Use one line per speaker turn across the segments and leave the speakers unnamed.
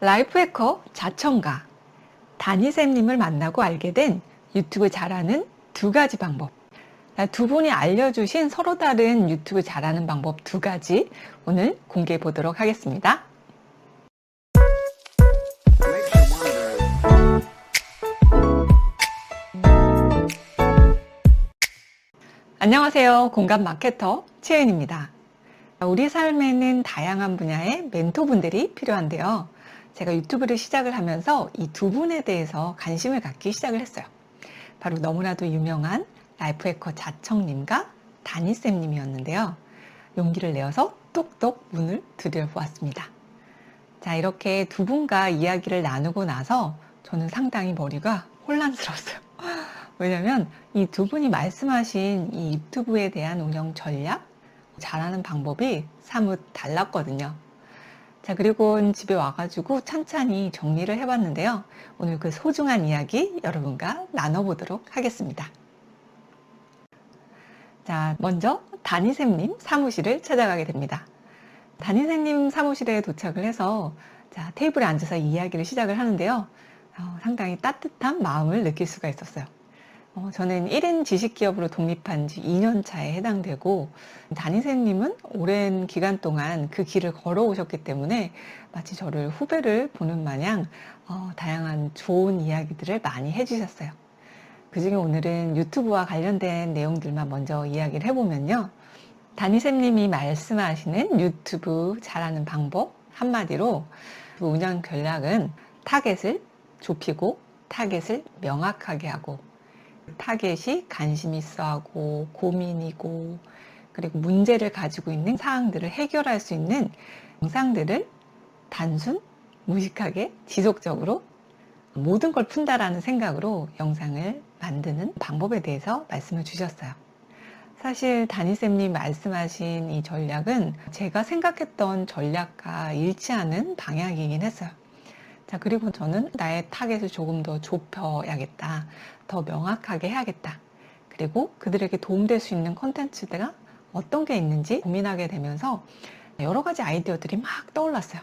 라이프 해커 자청가 다니쌤님을 만나고 알게 된 유튜브 잘하는 두 가지 방법. 두 분이 알려주신 서로 다른 유튜브 잘하는 방법 두 가지 오늘 공개해 보도록 하겠습니다. 안녕하세요. 공감 마케터 최은입니다. 우리 삶에는 다양한 분야의 멘토분들이 필요한데요. 제가 유튜브를 시작을 하면서 이 두 분에 대해서 관심을 갖기 시작을 했어요. 바로 너무나도 유명한 라이프 해커 자청님과 다니쌤님이었는데요. 용기를 내어서 똑똑 문을 들여보았습니다. 자, 이렇게 두 분과 이야기를 나누고 나서 저는 상당히 머리가 혼란스러웠어요. 왜냐면 이 두 분이 말씀하신 이 유튜브에 대한 운영 전략, 잘하는 방법이 사뭇 달랐거든요. 자, 그리고 집에 와가지고 찬찬히 정리를 해봤는데요. 오늘 그 소중한 이야기 여러분과 나눠보도록 하겠습니다. 자, 먼저 다니쌤님 사무실을 찾아가게 됩니다. 다니쌤님 사무실에 도착을 해서 자, 테이블에 앉아서 이야기를 시작을 하는데요. 어, 상당히 따뜻한 마음을 느낄 수가 있었어요. 어, 저는 1인 지식기업으로 독립한 지 2년 차에 해당되고 다니쌤님은 오랜 기간 동안 그 길을 걸어오셨기 때문에 마치 저를 후배를 보는 마냥 어, 다양한 좋은 이야기들을 많이 해주셨어요. 그 중에 오늘은 유튜브와 관련된 내용들만 먼저 이야기를 해보면요. 다니쌤님이 말씀하시는 유튜브 잘하는 방법 한마디로 그 운영 전략은 타겟을 좁히고 타겟을 명확하게 하고 타겟이 관심 있어 하고 고민이고 그리고 문제를 가지고 있는 사항들을 해결할 수 있는 영상들을 단순 무식하게 지속적으로 모든 걸 푼다라는 생각으로 영상을 만드는 방법에 대해서 말씀을 주셨어요. 사실 다니쌤님 말씀하신 이 전략은 제가 생각했던 전략과 일치하는 방향이긴 했어요. 자, 그리고 저는 나의 타겟을 조금 더 좁혀야겠다. 더 명확하게 해야겠다. 그리고 그들에게 도움될 수 있는 컨텐츠가 어떤 게 있는지 고민하게 되면서 여러 가지 아이디어들이 막 떠올랐어요.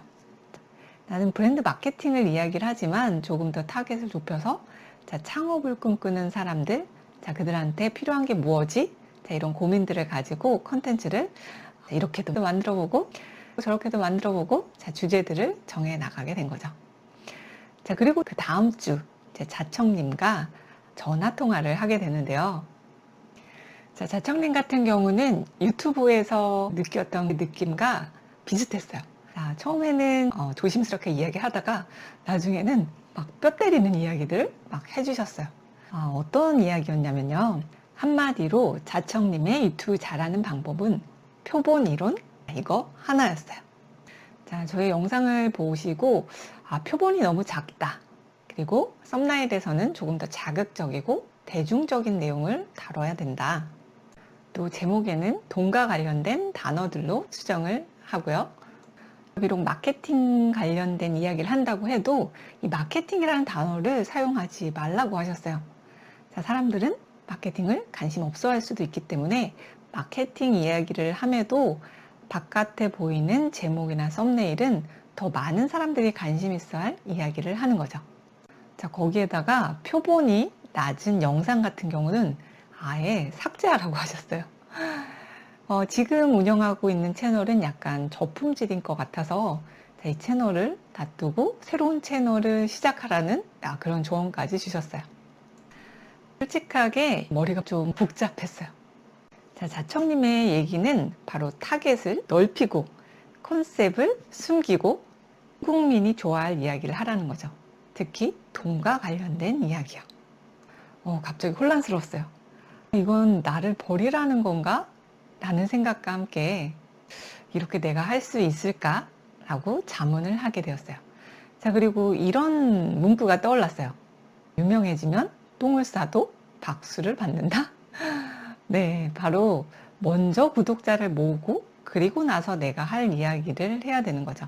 나는 브랜드 마케팅을 이야기를 하지만 조금 더 타겟을 좁혀서 자, 창업을 꿈꾸는 사람들, 자, 그들한테 필요한 게 무엇이? 자, 이런 고민들을 가지고 컨텐츠를 이렇게도 만들어 보고 저렇게도 만들어 보고 자, 주제들을 정해 나가게 된 거죠. 자, 그리고 그 다음 주 제 자청님과 전화 통화를 하게 되는데요. 자, 자청님 같은 경우는 유튜브에서 느꼈던 그 느낌과 비슷했어요. 자, 처음에는 어, 조심스럽게 이야기하다가 나중에는 막 뼈 때리는 이야기들 막 해주셨어요. 어, 어떤 이야기였냐면요. 한마디로 자청님의 유튜브 잘하는 방법은 표본 이론 이거 하나였어요. 자, 저의 영상을 보시고 아, 표본이 너무 작다. 그리고 썸나일에서는 조금 더 자극적이고 대중적인 내용을 다뤄야 된다. 또 제목에는 돈과 관련된 단어들로 수정을 하고요. 비록 마케팅 관련된 이야기를 한다고 해도 이 마케팅이라는 단어를 사용하지 말라고 하셨어요. 자, 사람들은 마케팅을 관심 없어 할 수도 있기 때문에 마케팅 이야기를 함에도 바깥에 보이는 제목이나 썸네일은 더 많은 사람들이 관심 있어 할 이야기를 하는 거죠. 자, 거기에다가 표본이 낮은 영상 같은 경우는 아예 삭제하라고 하셨어요. 어, 지금 운영하고 있는 채널은 약간 저품질인 것 같아서 자, 이 채널을 놔두고 새로운 채널을 시작하라는 아, 그런 조언까지 주셨어요. 솔직하게 머리가 좀 복잡했어요. 자, 자청님의 얘기는 바로 타겟을 넓히고 컨셉을 숨기고 국민이 좋아할 이야기를 하라는 거죠. 특히 돈과 관련된 이야기요. 어, 갑자기 혼란스러웠어요. 이건 나를 버리라는 건가? 라는 생각과 함께 이렇게 내가 할 수 있을까? 라고 자문을 하게 되었어요. 자, 그리고 이런 문구가 떠올랐어요. 유명해지면 똥을 싸도 박수를 받는다? 네, 바로 먼저 구독자를 모으고 그리고 나서 내가 할 이야기를 해야 되는 거죠.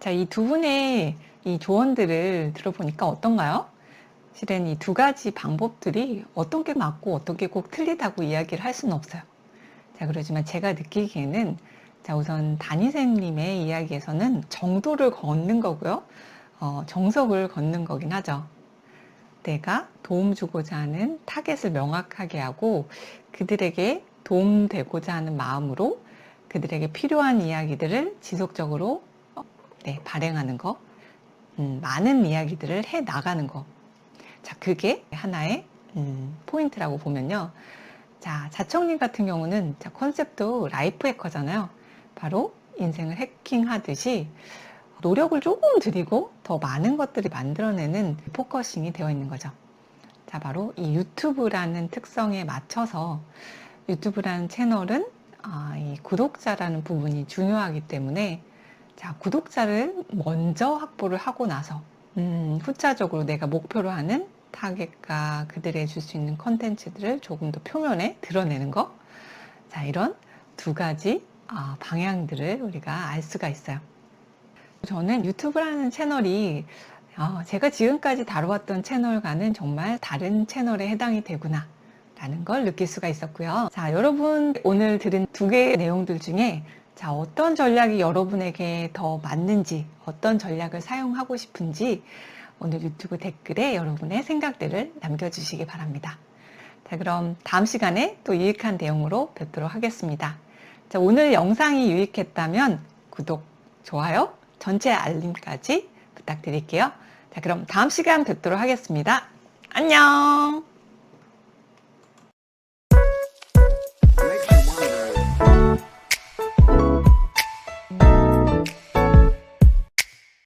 자, 이 두 분의 이 조언들을 들어보니까 어떤가요? 실은 이 두 가지 방법들이 어떤 게 맞고 어떤 게 꼭 틀리다고 이야기를 할 수는 없어요. 자, 그러지만 제가 느끼기에는 자, 우선 다니쌤님의 이야기에서는 정도를 걷는 거고요. 어, 정석을 걷는 거긴 하죠. 내가 도움 주고자 하는 타겟을 명확하게 하고 그들에게 도움되고자 하는 마음으로 그들에게 필요한 이야기들을 지속적으로 어, 네, 발행하는 거, 음, 많은 이야기들을 해 나가는 거. 자, 그게 하나의 음, 포인트라고 보면요. 자, 자청님 같은 경우는 자, 컨셉도 라이프 해커잖아요. 바로 인생을 해킹하듯이 노력을 조금 들이고 더 많은 것들을 만들어내는 포커싱이 되어 있는 거죠. 자, 바로 이 유튜브라는 특성에 맞춰서 유튜브라는 채널은 아, 이 구독자라는 부분이 중요하기 때문에 자, 구독자를 먼저 확보를 하고 나서 음, 후차적으로 내가 목표로 하는 타겟과 그들이 줄수 있는 컨텐츠들을 조금 더 표면에 드러내는 거. 자, 이런 두 가지 아, 방향들을 우리가 알 수가 있어요. 저는 유튜브라는 채널이 어, 제가 지금까지 다뤄왔던 채널과는 정말 다른 채널에 해당이 되구나. 라는 걸 느낄 수가 있었고요. 자, 여러분 오늘 들은 두 개의 내용들 중에 자, 어떤 전략이 여러분에게 더 맞는지, 어떤 전략을 사용하고 싶은지 오늘 유튜브 댓글에 여러분의 생각들을 남겨주시기 바랍니다. 자, 그럼 다음 시간에 또 유익한 내용으로 뵙도록 하겠습니다. 자, 오늘 영상이 유익했다면 구독, 좋아요, 전체 알림까지 부탁드릴게요. 자, 그럼 다음 시간 뵙도록 하겠습니다. 안녕!